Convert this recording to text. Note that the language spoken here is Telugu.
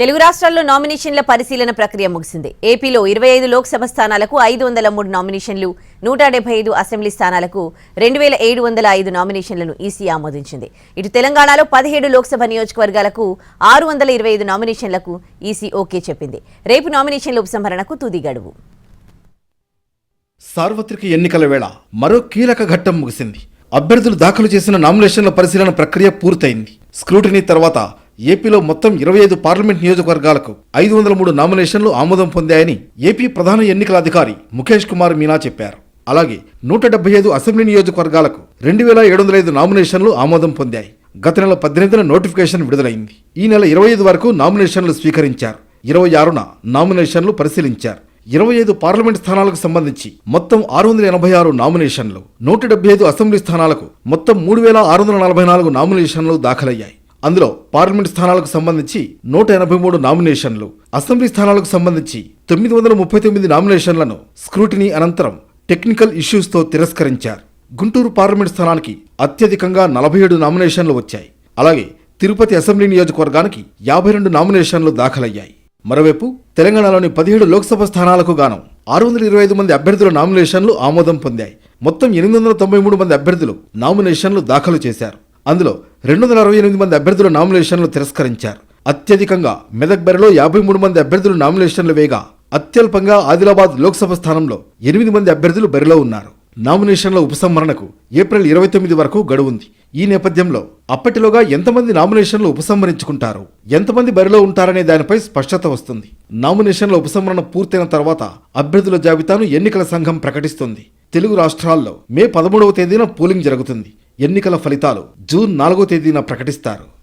తెలుగు రాష్ట్రాల్లో నామినేషన్ల పరిశీలన ప్రక్రియ ముగిసింది. ఏపీలో ఇరవై ఐదు లోక్సభ స్థానాలకు ఐదు వందల మూడు నామినేషన్లు నూట డెబ్బై ఐదు అసెంబ్లీ స్థానాలకు రెండు వేల ఏడు వందల ఐదు నామినేషన్లను ఈసీ ఆమోదించింది. ఇటు తెలంగాణలో పదిహేడు లోక్సభ నియోజకవర్గాలకు ఆరు వందల ఇరవై ఐదు నామినేషన్లకు ఈసీ ఓకే చెప్పింది. రేపు నామినేషన్ల ఉపసంహరణకు తుది గడువు. సార్వత్రిక ఎన్నికల వేళ మరో కీలక ఘట్టం ముగిసింది. అభ్యర్థులు దాఖలు చేసిన నామినేషన్ల పరిశీలన ప్రక్రియ పూర్తయింది. స్క్రూటినీ తర్వాత ఏపీలో మొత్తం ఇరవై ఐదు పార్లమెంట్ నియోజకవర్గాలకు ఐదు వందల మూడు నామినేషన్లు ఆమోదం పొందాయని ఏపీ ప్రధాన ఎన్నికల అధికారి ముఖేష్ కుమార్ మీనా చెప్పారు. అలాగే నూట డెబ్బై ఐదు అసెంబ్లీ నియోజకవర్గాలకు రెండు వేల ఏడు వందల ఐదు నామినేషన్లు ఆమోదం పొందాయి. గత నెల పద్దెనిమిదిన నోటిఫికేషన్ విడుదలైంది. ఈ నెల ఇరవై ఐదు వరకు నామినేషన్లు స్వీకరించారు. ఇరవై ఆరున నామినేషన్లు పరిశీలించారు. ఇరవై ఐదు పార్లమెంట్ స్థానాలకు సంబంధించి మొత్తం ఆరు వందల ఎనభై ఆరు నామినేషన్లు నూట డెబ్బై ఐదు అసెంబ్లీ స్థానాలకు మొత్తం మూడు వేల ఆరు వందల నలభై నాలుగు నామినేషన్లు దాఖలయ్యాయి. అందులో పార్లమెంట్ స్థానాలకు సంబంధించి నూట ఎనభై మూడు నామినేషన్లు అసెంబ్లీ స్థానాలకు సంబంధించి తొమ్మిది వందల ముప్పై తొమ్మిది నామినేషన్లను స్క్రూటినీ అనంతరం టెక్నికల్ ఇష్యూస్తో తిరస్కరించారు. గుంటూరు పార్లమెంట్ స్థానానికి అత్యధికంగా నలభై ఏడు నామినేషన్లు వచ్చాయి. అలాగే తిరుపతి అసెంబ్లీ నియోజకవర్గానికి యాభై రెండు నామినేషన్లు దాఖలయ్యాయి. మరోవైపు తెలంగాణలోని పదిహేడు లోక్సభ స్థానాలకు గాను ఆరు వందల ఇరవై ఐదు మంది అభ్యర్థుల నామినేషన్లు ఆమోదం పొందాయి. మొత్తం ఎనిమిది వందల తొంభై మూడు మంది అభ్యర్థులు నామినేషన్లు దాఖలు చేశారు. అందులో రెండు వందల అరవై ఎనిమిది మంది అభ్యర్థుల నామినేషన్లు తిరస్కరించారు. అత్యధికంగా మెదక్ బరిలో యాభై మూడు మంది అభ్యర్థులు నామినేషన్లు వేగా అత్యల్పంగా ఆదిలాబాద్ లోక్సభ స్థానంలో ఎనిమిది మంది అభ్యర్థులు బరిలో ఉన్నారు. నామినేషన్ల ఉపసంహరణకు ఏప్రిల్ ఇరవై తొమ్మిది వరకు గడువుంది. ఈ నేపథ్యంలో అప్పటిలోగా ఎంతమంది నామినేషన్లు ఉపసంహరించుకుంటారు? ఎంతమంది బరిలో ఉంటారనే దానిపై స్పష్టత వస్తుంది. నామినేషన్ల ఉపసంహరణ పూర్తయిన తర్వాత అభ్యర్థుల జాబితాను ఎన్నికల సంఘం ప్రకటిస్తుంది. తెలుగు రాష్ట్రాల్లో మే పదమూడవ తేదీన పోలింగ్ జరుగుతుంది. ఎన్నికల ఫలితాలు జూన్ నాలుగో తేదీన ప్రకటిస్తారు.